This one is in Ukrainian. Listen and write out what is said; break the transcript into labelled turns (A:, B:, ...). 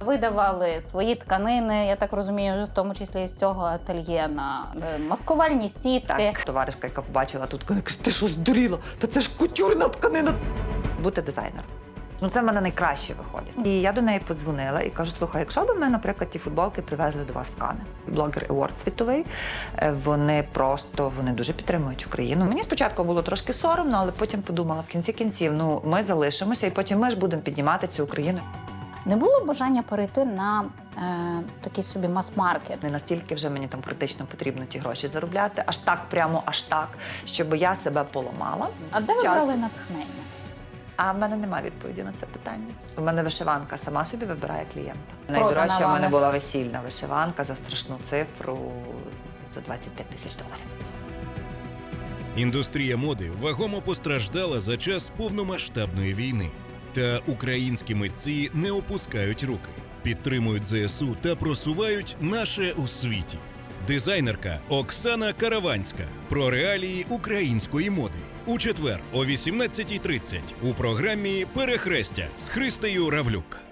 A: Видавали свої тканини, я так розумію, в тому числі з цього ательє на е, маскувальні сітки.
B: Так, товаришка, яка побачила тут, каже, ти що здуріла? Та це ж кутюрна тканина. Бути дизайнером. Ну, це в мене найкраще виходить. І я до неї подзвонила і кажу: слухай, якщо б ми, наприклад, ті футболки привезли до вас в Кани, блогер Award світовий, е, вони просто вони дуже підтримують Україну. Мені спочатку було трошки соромно, але потім подумала в кінці кінців, ну ми залишимося, і потім ми ж будемо піднімати цю Україну.
A: Не було бажання перейти на е, такий собі мас-маркет.
B: Не настільки вже мені там критично потрібно ті гроші заробляти, аж так, прямо аж так, щоб я себе поламала.
A: А де ви
B: Час.
A: брали натхнення?
B: А в мене немає відповіді на це питання. У мене вишиванка сама собі вибирає клієнта. Найдорожча в мене була весільна вишиванка за страшну цифру за 25 тисяч доларів.
C: Індустрія моди вагомо постраждала за час повномасштабної війни. Та українські митці не опускають руки, підтримують ЗСУ та просувають наше у світі. Дизайнерка Оксана Караванська про реалії української моди у четвер о 18.30 у програмі Перехрестя з Христею Равлюк.